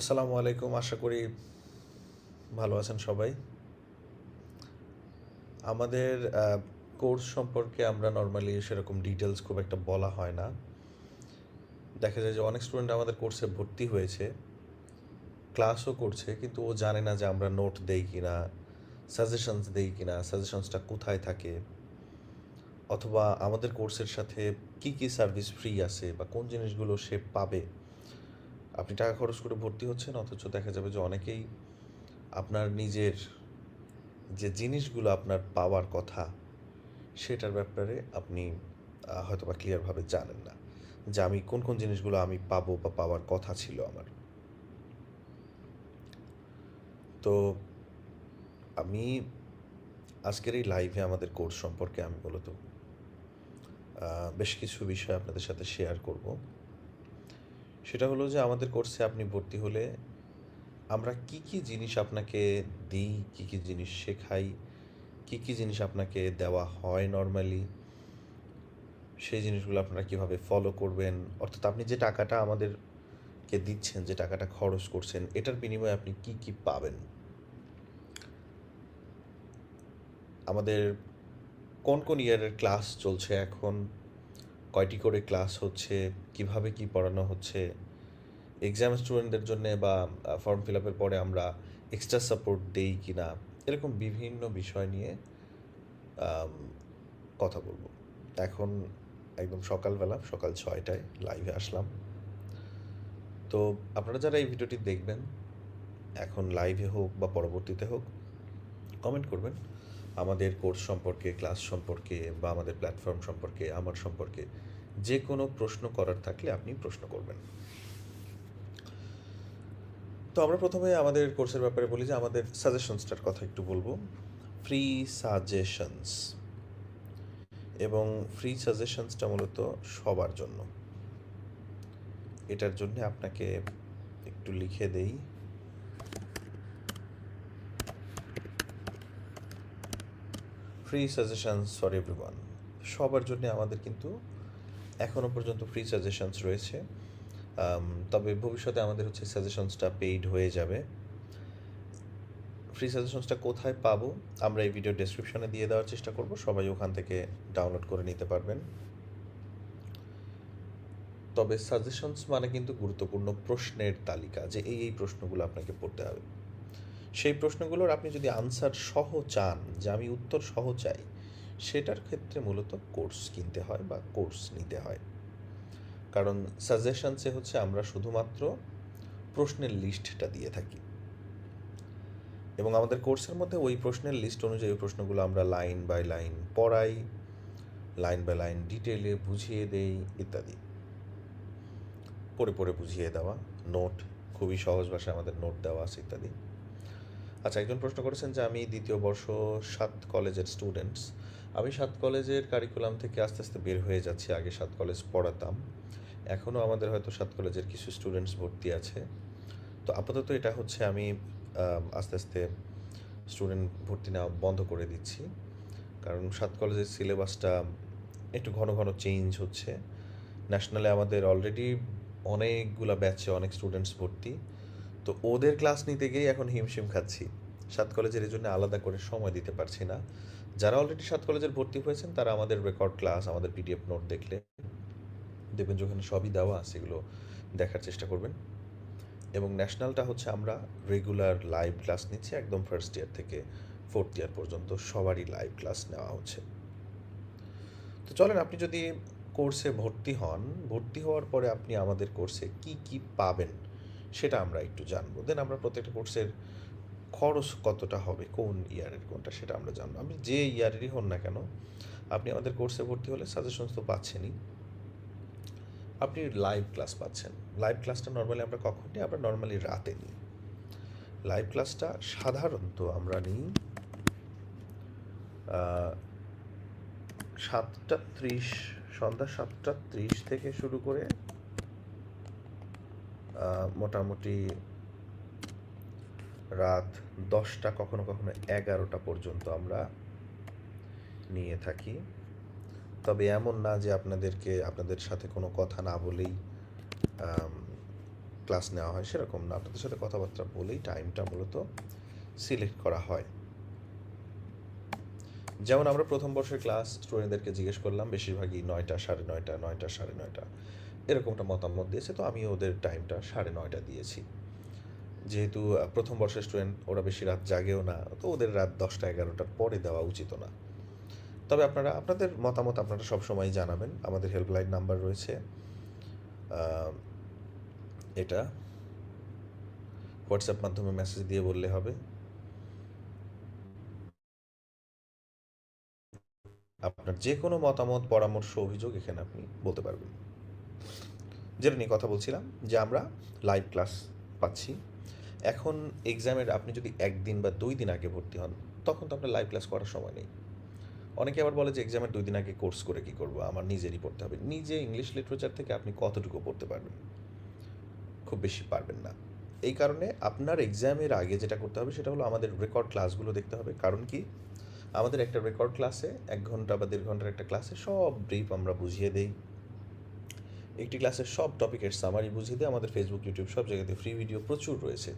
আসসালামু আলাইকুম, আশা করি ভালো আছেন সবাই। আমাদের কোর্স সম্পর্কে আমরা নর্মালি সেরকম ডিটেলস খুব একটা বলা হয় না। দেখা যায় যে অনেক স্টুডেন্ট আমাদের কোর্সে ভর্তি হয়েছে ক্লাসও করছে, কিন্তু ও জানে না যে আমরা নোট দেই কি না সাজেশনস দেই কি না সাজেশনসটা কোথায় থাকে, অথবা আমাদের কোর্সের সাথে কি কি সার্ভিস ফ্রি আছে বা কোন জিনিসগুলো সে পাবে। আপনি টাকা খরচ করে ভর্তি হচ্ছেন অথচ দেখা যাবে যে অনেকেই আপনার নিজের যে জিনিসগুলো আপনার পাওয়ার কথা সেটার ব্যাপারে আপনি হয়তো বা ক্লিয়ারভাবে জানেন না যে আমি কোন কোন জিনিসগুলো আমি পাবো বা পাওয়ার কথা ছিল আমার। তো আমি আজকের এই লাইভে আমাদের কোর্স সম্পর্কে আমি আহ, বেশ কিছু বিষয় আপনাদের সাথে শেয়ার করব। সেটা হলো যে আমাদের কোর্সে আপনি ভর্তি হলে আমরা কি কি জিনিস আপনাকে দিই, কি কি জিনিস শেখাই, কি কি জিনিস আপনাকে দেওয়া হয় নর্মালি সেই জিনিসগুলো আপনারা কীভাবে ফলো করবেন? অর্থাৎ আপনি যে টাকাটা আমাদেরকে দিচ্ছেন, যে টাকাটা খরচ করছেন, এটার বিনিময়ে আপনি কি কি পাবেন? আমাদের কোন কোন ইয়ারের ক্লাস চলছে এখন? কয়টি করে ক্লাস হচ্ছে? কীভাবে কি পড়ানো হচ্ছে? এক্সাম স্টুডেন্টদের জন্য বা ফর্ম ফিল আপের পরে আমরা এক্সট্রা সাপোর্ট দেই কি না এরকম বিভিন্ন বিষয় নিয়ে কথা বলব। এখন একদম সকালবেলা, সকাল ছয়টায় লাইভে আসলাম। তো আপনারা যারা এই ভিডিওটি দেখবেন, এখন লাইভে হোক বা পরবর্তীতে হোক কমেন্ট করবেন। আমাদের কোর্স সম্পর্কে ক্লাস সম্পর্কে বা আমাদের প্ল্যাটফর্ম সম্পর্কে, আমার সম্পর্কে যে কোনো প্রশ্ন করার থাকলে আপনি প্রশ্ন করবেন। তো আমরা প্রথমে আমাদের কোর্সের ব্যাপারে বলি যে আমাদের সাজেশনসটার কথা একটু বলব। Free suggestions. এবং ফ্রি সাজেশনসটা মূলত সবার জন্য। এটার জন্য আপনাকে একটু লিখে দেই। Free suggestions for everyone. সবার জন্য আমাদের কিন্তু এখনও পর্যন্ত ফ্রি সাজেশনস রয়েছে। তবে ভবিষ্যতে আমাদের হচ্ছে সাজেশনসটা পেইড হয়ে যাবে। ফ্রি সাজেশনসটা কোথায় পাবো? আমরা এই ভিডিও ডেসক্রিপশনে দিয়ে দেওয়ার চেষ্টা করব। সবাই ওখান থেকে ডাউনলোড করে নিতে পারবেন। তবে সাজেশনস মানে কিন্তু গুরুত্বপূর্ণ প্রশ্নের তালিকা যে এই এই প্রশ্নগুলো আপনাকে পড়তে হবে। সেই প্রশ্নগুলোর আপনি যদি আনসার সহ চান, যে আমি উত্তর সহ চাই, সেটার ক্ষেত্রে মূলত কোর্স কিনতে হয় বা কোর্স নিতে হয়। কারণ সাজেশনসে হচ্ছে আমরা শুধুমাত্র প্রশ্নের লিস্টটা দিয়ে থাকি। এবং আমাদের কোর্সের মধ্যে ওই প্রশ্নের লিস্ট অনুযায়ী প্রশ্নগুলো আমরা লাইন বাই লাইন পড়াই, লাইন বাই লাইন ডিটেলে বুঝিয়ে দেই ইত্যাদি। পড়ে পড়ে বুঝিয়ে দেওয়া, নোট, খুবই সহজ ভাষায় আমাদের নোট দেওয়া আছে ইত্যাদি। আচ্ছা একজন প্রশ্ন করেছেন যে আমি দ্বিতীয় বর্ষ সাত কলেজের স্টুডেন্টস আমি সাত কলেজের কারিকুলাম থেকে আস্তে আস্তে বের হয়ে যাচ্ছি, আগে সাত কলেজ পড়াতাম। এখনও আমাদের হয়তো সাত কলেজের কিছু স্টুডেন্টস ভর্তি আছে। তো আপাতত এটা হচ্ছে আমি আস্তে আস্তে স্টুডেন্ট ভর্তি নেওয়া বন্ধ করে দিচ্ছি। কারণ সাত কলেজের সিলেবাসটা একটু ঘন ঘন চেঞ্জ হচ্ছে। ন্যাশনালে আমাদের অলরেডি অনেকগুলা ব্যাচে অনেক স্টুডেন্টস ভর্তি। তো ওদের ক্লাস নিতে গিয়েই এখন হিমশিম খাচ্ছি। সাত কলেজের এই জন্য আলাদা করে সময় দিতে পারছি না। যারা অলরেডি সাত কলেজের ভর্তি হয়েছেন, তারা আমাদের রেকর্ড ক্লাস আমাদের পিডিএফ নোট দেখলে দেখবেন যেখানে সবই দেওয়া এগুলো দেখার চেষ্টা করবেন। এবং ন্যাশনালটা হচ্ছে আমরা রেগুলার লাইভ ক্লাস নিচ্ছি, একদম ফার্স্ট ইয়ার থেকে ফোর্থ ইয়ার পর্যন্ত সবারই লাইভ ক্লাস নেওয়া হচ্ছে। তো চলেন, আপনি যদি কোর্সে ভর্তি হন, ভর্তি হওয়ার পরে আপনি আমাদের কোর্সে কি কি পাবেন সেটা আমরা একটু জানব। দেন আমরা প্রত্যেকটা কোর্সের খরচ কতটা হবে, কোন ইয়ারের কোনটা সেটা আমরা জানব। আপনি যে ইয়ারেরই হন না কেন, আপনি আমাদের কোর্সে ভর্তি হলে সাজেশনস তো পাচ্ছেনই। আপনি লাইভ ক্লাস পাচ্ছেন। লাইভ ক্লাসটা নর্মালি আমরা কখন নিই? আমরা নর্মালি রাতে নিই। লাইভ ক্লাসটা সাধারণত আমরা নিই সাতটা ত্রিশ, সন্ধ্যা সাতটা ত্রিশ থেকে শুরু করে মোটামুটি রাত দশটা কখনো কখনো এগারোটা পর্যন্ত আমরা নিয়ে থাকি। তবে এমন না যে আপনাদেরকে, আপনাদের সাথে কোনো কথা না বলেই ক্লাস নেওয়া হয়, সেরকম না। আপনাদের সাথে কথাবার্তা বলেই টাইমটা মূলত সিলেক্ট করা হয়। যেমন আমরা প্রথম বর্ষের ক্লাস স্টুডেন্টদেরকে জিজ্ঞেস করলাম, বেশিরভাগই নয়টা সাড়ে নয়টা নয়টা সাড়ে নয়টা, এরকমটা মতামত দিয়েছে। তো আমি ওদের টাইমটা সাড়ে নয়টা দিয়েছি। যেহেতু প্রথম বর্ষের স্টুডেন্ট ওরা বেশি রাত জাগেও না, তো ওদের রাত দশটা, এগারোটার পরে দেওয়া উচিত না। তবে আপনারা, আপনাদের মতামত আপনারা সবসময় জানাবেন। আমাদের হেল্পলাইন নাম্বার রয়েছে এটা। হোয়াটসঅ্যাপ মাধ্যমে মেসেজ দিয়ে বললে হবে। আপনার যে কোনো মতামত, পরামর্শ, অভিযোগ এখানে আপনি বলতে পারবেন। যেটা নিয়ে কথা বলছিলাম, যে আমরা লাইভ ক্লাস পাচ্ছি। এখন এক্সামের আপনি যদি একদিন বা দুই দিন আগে ভর্তি হন, তখন তো আপনার লাইভ ক্লাস করার সময় নেই। অনেকে আবার বলে যে এক্সামের দুই দিন আগে কোর্স করে কি করব? আমার নিজেরই পড়তে হবে। নিজে ইংলিশ লিটারেচার থেকে আপনি কতটুকু পড়তে পারবেন? খুব বেশি পারবেন না। এই কারণে আপনার এক্সামের আগে যেটা করতে হবে সেটা হলো আমাদের রেকর্ড ক্লাসগুলো দেখতে হবে। কারণ কি? আমাদের একটা রেকর্ড ক্লাসে এক ঘণ্টা বা দেড় ঘণ্টার একটা ক্লাসে সব ব্রিফ আমরা বুঝিয়ে দেই। একটি ক্লাসের সব টপিকের সামারি বুঝিয়ে দিই আমাদের ফেসবুক ইউটিউব সব জায়গাতে ফ্রি ভিডিও প্রচুর রয়েছে।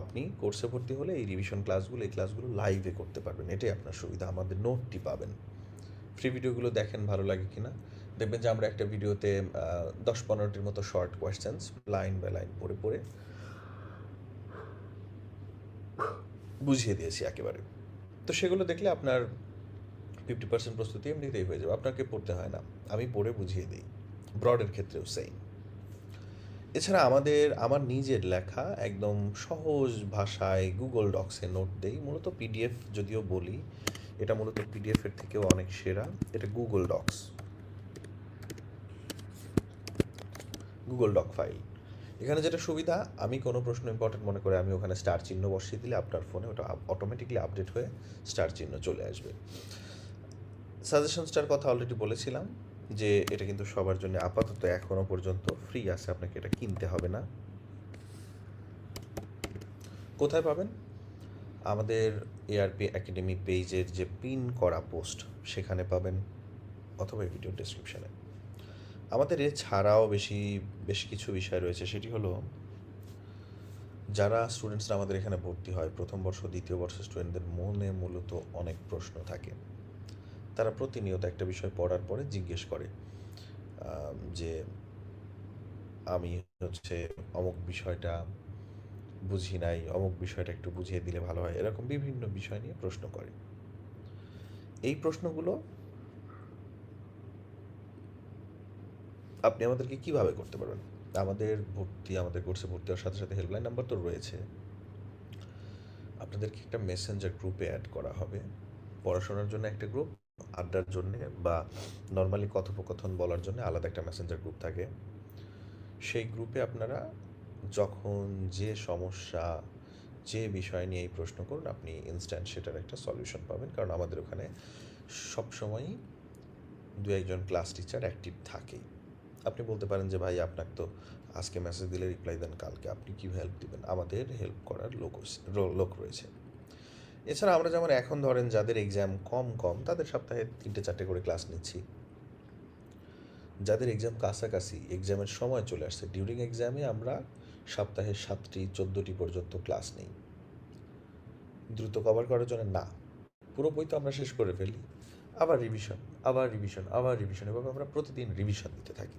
আপনি কোর্সে ভর্তি হলে এই রিভিশন ক্লাসগুলো এই ক্লাসগুলো লাইভে করতে পারবেন। এটাই আপনার সুবিধা, আমাদের নোটটি পাবেন। ফ্রি ভিডিওগুলো দেখেন ভালো লাগে কি না? দেখবেন যে আমরা একটা ভিডিওতে দশ পনেরোটির মতো short questions line by line পড়ে পড়ে বুঝিয়ে দিয়েছি একেবারে। তো সেগুলো দেখলে আপনার ফিফটি পার্সেন্ট প্রস্তুতি এমনিতেই হয়ে যাবে। আপনাকে পড়তে হয় না। আমি পড়ে বুঝিয়ে দিই। ব্রডের ক্ষেত্রেও সেম এছাড়া আমাদের, আমার নিজের লেখা একদম সহজ ভাষায় গুগল ডক্সে নোট দেই। মূলত পিডিএফ যদিও বলি, এটা মূলত পিডিএফ এর থেকেও অনেক সেরা। এটা Google docs Google doc file এখানে যেটা সুবিধা, আমি কোনো প্রশ্ন ইম্পর্টেন্ট মনে করে আমি ওখানে স্টার চিহ্ন বসিয়ে দিলে আপনার ফোনে ওটা অটোমেটিকলি আপডেট হয়ে স্টার চিহ্ন চলে আসবে। সাজেশনসটার কথা অলরেডি বলেছিলাম। যে এটা কিন্তু সবার জন্য আপাতত এখনও পর্যন্ত ফ্রি আছে, আপনাকে এটা কিনতে হবে না। কোথায় পাবেন? আমাদের এআরপি একাডেমি পেজের যে পিন করা পোস্ট সেখানে পাবেন, অথবা ভিডিও ডেসক্রিপশানে আমাদের এছাড়াও বেশি, বেশ কিছু বিষয় রয়েছে, সেটি হলো, যারা স্টুডেন্টসরা আমাদের এখানে ভর্তি হয়, প্রথম বর্ষ, দ্বিতীয় বর্ষের স্টুডেন্টদের মনে মূলত অনেক প্রশ্ন থাকে। তারা প্রতিনিয়ত একটা বিষয় পড়ার পরে জিজ্ঞেস করে যে আমি হচ্ছে অমুক বিষয়টা বুঝি নাই, অমুক বিষয়টা একটু বুঝিয়ে দিলে ভালো হয়, এরকম বিভিন্ন বিষয় নিয়ে প্রশ্ন করে। এই প্রশ্নগুলো আপনি আমাদেরকে কীভাবে করতে পারবেন? আমাদের ভর্তি, আমাদের কোর্সে ভর্তি হওয়ার সাথে সাথে হেল্পলাইন নাম্বার তো রয়েছে। আপনাদেরকে একটা মেসেঞ্জার গ্রুপে অ্যাড করা হবে। পড়াশোনার জন্য একটা গ্রুপ আড্ডার জন্য বা নর্মালি কথোপকথন বলার জন্য আলাদা একটা মেসেঞ্জার গ্রুপ থাকে। সেই গ্রুপে আপনারা যখন যে সমস্যা, যে বিষয় নিয়ে এই প্রশ্ন করুন, আপনি ইনস্ট্যান্ট সেটার একটা সলিউশন পাবেন। কারণ আমাদের ওখানে সবসময়ই দু একজন ক্লাস টিচার অ্যাক্টিভ থাকেই। আপনি বলতে পারেন যে, ভাই, আপনাকে তো আজকে মেসেজ দিলে রিপ্লাই দেন কালকে। আপনি কি হেল্প দিবেন? আমাদের হেল্প করার লোক লোক রয়েছে। এছাড়া আমরা যেমন এখন ধরেন যাদের এক্সাম কম কম, তাদের সপ্তাহে তিনটে, চারটে করে ক্লাস নিচ্ছি। যাদের এক্সাম কাছাকাছি এক্সামের সময় চলে আসছে ডিউরিং এক্সামে আমরা সপ্তাহে সাতটি, চোদ্দোটি পর্যন্ত ক্লাস নিই। দ্রুত কভার করার জন্য না। পুরো বই তো আমরা শেষ করে ফেলি। আবার রিভিশন আবার রিভিশন আবার রিভিশন এভাবে আমরা প্রতিদিন রিভিশন দিতে থাকি।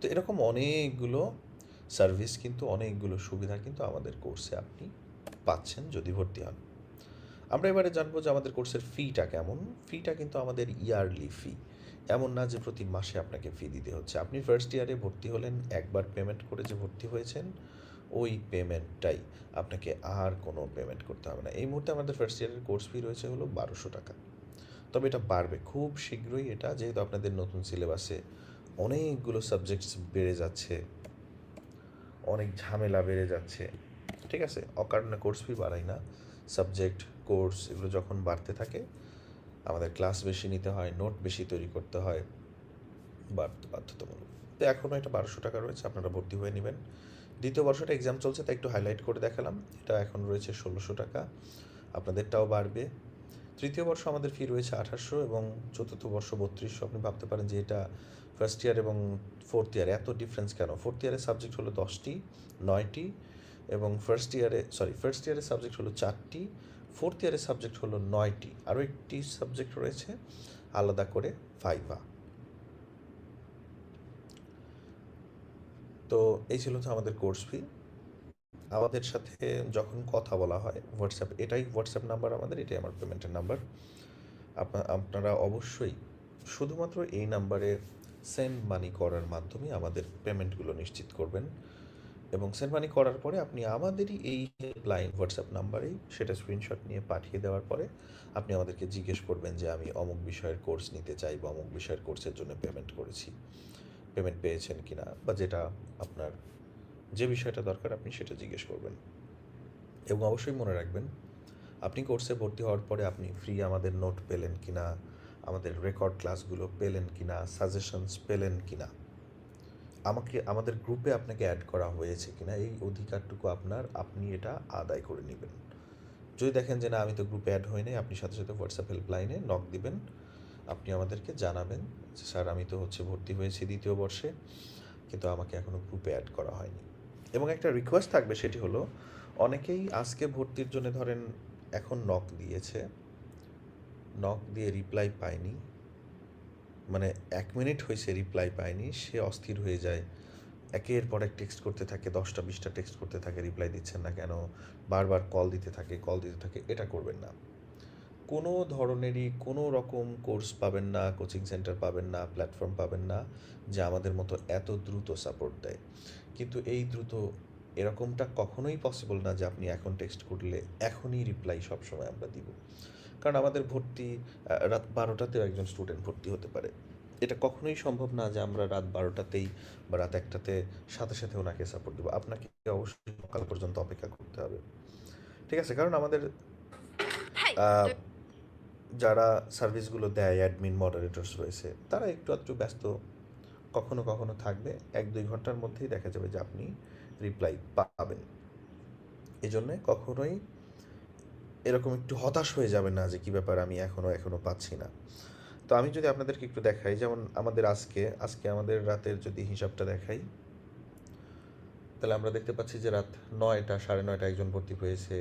তো এরকম অনেকগুলো সার্ভিস কিন্তু, অনেকগুলো সুবিধা কিন্তু আমাদের কোর্সে আপনি পাচ্ছেন যদি ভর্তি হন। আমরা এবারে জানব যে আমাদের কোর্সের ফিটা কেমন। ফিটা কিন্তু আমাদের ইয়ারলি ফি। এমন না যে প্রতি মাসে আপনাকে ফি দিতে হচ্ছে। আপনি ফার্স্ট ইয়ারে ভর্তি হলেন, একবার পেমেন্ট করে যে ভর্তি হয়েছেন, ওই পেমেন্টটাই আপনাকে আর কোনো পেমেন্ট করতে হবে না। এই মুহূর্তে আমাদের ফার্স্ট ইয়ারের কোর্স ফি রয়েছে হলো বারোশো টাকা। তবে এটা বাড়বে, খুব শীঘ্রই এটা, যেহেতু আপনাদের নতুন সিলেবাসে অনেকগুলো সাবজেক্টস বেড়ে যাচ্ছে, অনেক ঝামেলা বেড়ে যাচ্ছে, ঠিক আছে? অকারণে কোর্স ফি বাড়াই না। সাবজেক্ট কোর্স এগুলো যখন বাড়তে থাকে, আমাদের ক্লাস বেশি নিতে হয় নোট বেশি তৈরি করতে হয় বাধ্য- বাধ্যতামূলক। তো এখনও এটা বারোশো টাকা রয়েছে, আপনারা ভর্তি হয়ে নেবেন। দ্বিতীয় বর্ষটা এক্সাম চলছে, তাই একটু হাইলাইট করে দেখালাম। এটা এখন রয়েছে ষোলোশো টাকা, আপনাদেরটাও বাড়বে। তৃতীয় বর্ষ আমাদের ফি রয়েছে আঠাশশো এবং চতুর্থ বর্ষ বত্রিশশো। আপনি ভাবতে পারেন যে এটা ফার্স্ট ইয়ার এবং ফোর্থ ইয়ার এত ডিফারেন্স কেন? ফোর্থ ইয়ারের সাবজেক্ট হলো দশটি, নয়টি এবং ফার্স্ট ইয়ারে সরি ফার্স্ট ইয়ারের সাবজেক্ট হলো চারটি ফোর্থ ইয়ারের সাবজেক্ট হলো নয়টি। আরও একটি সাবজেক্ট রয়েছে, আলাদা করে ফাইভা তো এই ছিল তো আমাদের কোর্স ফি আমাদের সাথে যখন কথা বলা হয় হোয়াটসঅ্যাপ এটাই হোয়াটসঅ্যাপ নাম্বার আমাদের, এটাই আমার পেমেন্টের নাম্বার আপনারা অবশ্যই শুধুমাত্র এই নাম্বারে সেন্ড মানি করার মাধ্যমে আমাদের পেমেন্টগুলো নিশ্চিত করবেন। এবং সেন্ড মানি করার পরে আপনি আমাদেরই এই লাইন হোয়াটসঅ্যাপ নাম্বারেই সেটা স্ক্রিনশট নিয়ে পাঠিয়ে দেওয়ার পরে আপনি আমাদেরকে জিজ্ঞেস করবেন যে আমি অমুক বিষয়ের কোর্স নিতে চাই বা অমুক বিষয়ের কোর্সের জন্য পেমেন্ট করেছি। পেমেন্ট পেয়েছেন কি না বা যেটা আপনার যে বিষয়টা দরকার আপনি সেটা জিজ্ঞেস করবেন। এবং অবশ্যই মনে রাখবেন, আপনি কোর্সে ভর্তি হওয়ার পরে আপনি ফ্রি আমাদের নোট পেলেন কি না আমাদের রেকর্ড ক্লাসগুলো পেলেন কি না সাজেশনস পেলেন কি না আমাকে, আমাদের গ্রুপে আপনাকে অ্যাড করা হয়েছে কিনা, এই অধিকারটুকু আপনার, আপনি এটা আদায় করে নেবেন। যদি দেখেন যে না, আমি তো গ্রুপে অ্যাড হই নাই, আপনি সাথে সাথে হোয়াটসঅ্যাপ হেল্পলাইনে নক দিবেন, আপনি আমাদেরকে জানাবেন যে, স্যার, আমি তো হচ্ছে ভর্তি হয়েছি দ্বিতীয় বর্ষে, কিন্তু আমাকে এখনও গ্রুপে অ্যাড করা হয়নি। এবং একটা রিকোয়েস্ট থাকবে সেটি হলো, অনেকেই আজকে ভর্তির জন্য ধরেন এখন নক দিয়েছে নক দিয়ে রিপ্লাই পায়নি মানে এক মিনিট হয়েছে রিপ্লাই পায়নি সে অস্থির হয়ে যায়। একের পর এক টেক্সট করতে থাকে, দশটা, বিশটা টেক্সট করতে থাকে রিপ্লাই দিচ্ছেন না কেন? বারবার কল দিতে থাকে কল দিতে থাকে, এটা করবেন না। কোনো ধরনেরই কোনো রকম কোর্স পাবেন না কোচিং সেন্টার পাবেন না প্ল্যাটফর্ম পাবেন না, যে আমাদের মতো এত দ্রুত সাপোর্ট দেয়। কিন্তু এই দ্রুত এরকমটা কখনোই পসিবল না যে আপনি এখন টেক্সট করলে এখনই রিপ্লাই সবসময় আমরা দিব। কারণ আমাদের ভর্তি রাত বারোটাতেও একজন স্টুডেন্ট ভর্তি হতে পারে। এটা কখনোই সম্ভব না যে আমরা রাত বারোটাতেই বা রাত একটাতে সাথে সাথে ওনাকে সাপোর্ট দেবো। আপনাকে অবশ্যই সকাল পর্যন্ত অপেক্ষা করতে হবে। ঠিক আছে? কারণ আমাদের যারা সার্ভিসগুলো দেয় অ্যাডমিন মডারেটর্স রয়েছে তারা একটু একটু ব্যস্ত। কখনো কখনো থাকবে এক দুই ঘণ্টার মধ্যেই দেখা যাবে যে আপনি রিপ্লাই পাবেন। এই জন্যে কখনোই এরকম একটু হতাশ হয়ে যাবেন না যে কী ব্যাপার আমি এখনও এখনও পাচ্ছি না। তো আমি যদি আপনাদেরকে একটু দেখাই, যেমন আমাদের আজকে আজকে আমাদের রাতের যদি হিসাবটা দেখাই, তাহলে আমরা দেখতে পাচ্ছি যে রাত নয়টা, সাড়ে নয়টা একজন ভর্তি হয়েছে,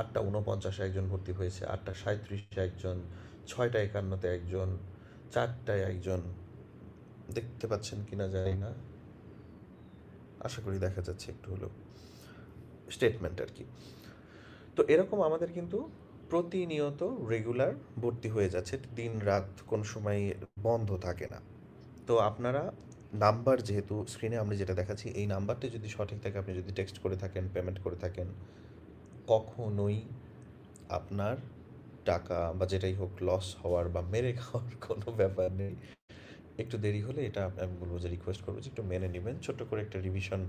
আটটা উনপঞ্চাশে একজন ভর্তি হয়েছে, আটটা সাঁত্রিশে একজন, ছয়টা একান্নতে একজন, চারটায় একজন। দেখতে পাচ্ছেন কি না জানি না। আশা করি দেখা যাচ্ছে একটু হলো স্টেটমেন্ট আর কি। তো এরকম আমাদের কিন্তু প্রতিনিয়ত রেগুলার ভর্তি হয়ে যাচ্ছে দিন রাত কোন সময় বন্ধ থাকে না। তো আপনারা নাম্বার যেহেতু স্ক্রিনে আমরা যেটা দেখাচ্ছি, এই নাম্বারটি যদি সঠিক থাকে, আপনি যদি টেক্সট করে থাকেন পেমেন্ট করে থাকেন, কখনোই আপনার টাকা বা যেটাই হোক লস হওয়ার বা মেরে খাওয়ার কোনো ব্যাপার নেই। একটু দেরি হলে এটা আমি বলব যে রিকোয়েস্ট করব যে একটু মেনে নেবেন। ছোট্ট করে একটা রিভিশন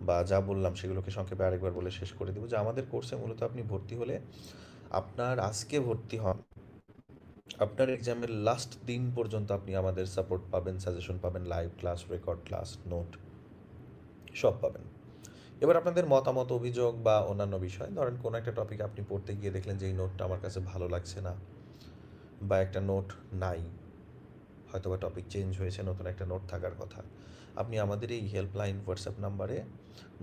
বা যা বললাম সেগুলোকে সংক্ষেপে আরেকবার বলে শেষ করে দেবো যে আমাদের কোর্সে মূলত আপনি ভর্তি হলে আপনার আজকে ভর্তি হন। আপনার এক্সামের লাস্ট দিন পর্যন্ত আপনি আমাদের সাপোর্ট পাবেন সাজেশন পাবেন live class record class note সব পাবেন। এবার আপনাদের মতামত, অভিযোগ বা অন্যান্য বিষয়, ধরেন কোনো একটা টপিক আপনি পড়তে গিয়ে দেখলেন যে এই নোটটা আমার কাছে ভালো লাগছে না বা একটা নোট নাই হয়তো বা টপিক চেঞ্জ হয়েছে, নতুন একটা নোট থাকার কথা। আপনি আমাদের এই হেল্পলাইন হোয়াটসঅ্যাপ নাম্বারে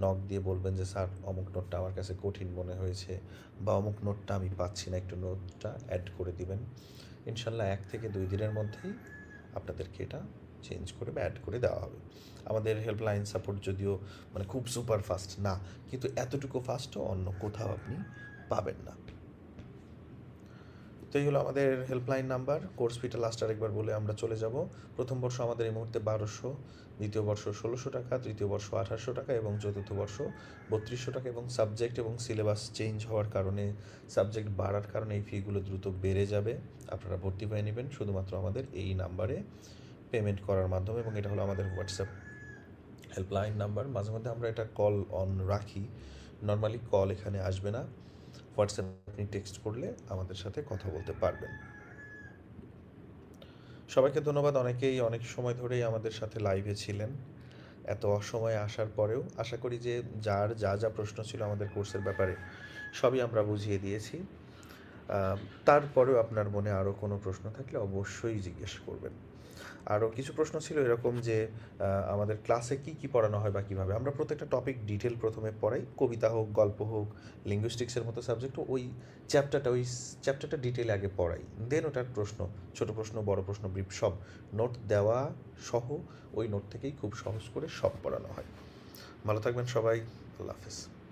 নক দিয়ে বলবেন যে, স্যার, অমুক নোটটা আমার কাছে কঠিন মনে হয়েছে বা অমুক নোটটা আমি পাচ্ছি না, একটু নোটটা অ্যাড করে দিবেন। ইনশাল্লাহ এক থেকে দুই দিনের মধ্যেই আপনাদেরকে এটা চেঞ্জ করে বা অ্যাড করে দেওয়া হবে। আমাদের হেল্পলাইন সাপোর্ট যদিও মানে খুব সুপার ফাস্ট না, কিন্তু এতটুকু ফাস্টও অন্য কোথাও আপনি পাবেন না। তো এই হলো আমাদের হেল্পলাইন নাম্বার কোর্স ফিটা লাস্ট আরেকবার বলে আমরা চলে যাব। প্রথম বর্ষ আমাদের এই মুহূর্তে বারোশো, দ্বিতীয় বর্ষ ষোলোশো টাকা, তৃতীয় বর্ষ আঠারোশো টাকা এবং চতুর্থ বর্ষ বত্রিশশো টাকা এবং সাবজেক্ট এবং সিলেবাস চেঞ্জ হওয়ার কারণে সাবজেক্ট বাড়ার কারণে এই ফিগুলো দ্রুত বেড়ে যাবে। আপনারা ভর্তি হয়ে নেবেন শুধুমাত্র আমাদের এই নাম্বারে পেমেন্ট করার মাধ্যমে এবং এটা হলো আমাদের হোয়াটসঅ্যাপ হেল্পলাইন নাম্বার মাঝে মধ্যে আমরা এটা কল অন রাখি। নর্মালি কল এখানে আসবে না। হোয়াটসঅ্যাপ আপনি টেক্সট করলে আমাদের সাথে কথা বলতে পারবেন। সবাইকে ধন্যবাদ। অনেকেই অনেক সময় ধরেই আমাদের সাথে লাইভে ছিলেন। এত অসময়ে আসার পরেও আশা করি যে যার যা যা প্রশ্ন ছিল আমাদের কোর্সের ব্যাপারে সবই আমরা বুঝিয়ে দিয়েছি। তারপরেও আপনার মনে আরও কোনো প্রশ্ন থাকলে অবশ্যই জিজ্ঞেস করবেন। আরও কিছু প্রশ্ন ছিল এরকম যে আমাদের ক্লাসে কি কি পড়ানো হয় বা কীভাবে? আমরা প্রত্যেকটা টপিক ডিটেল প্রথমে পড়াই, কবিতা হোক, গল্প হোক লিঙ্গুইস্টিক্সের মতো সাবজেক্ট ওই চ্যাপ্টারটা ওই চ্যাপ্টারটা ডিটেলে আগে পড়াই। দেন ওটার প্রশ্ন, ছোট প্রশ্ন, বড় প্রশ্ন ব্রিফ সব নোট দেওয়া সহ ওই নোট থেকেই খুব সহজ করে সব পড়ানো হয়। ভালো থাকবেন সবাই, আল্লাহ হাফেজ।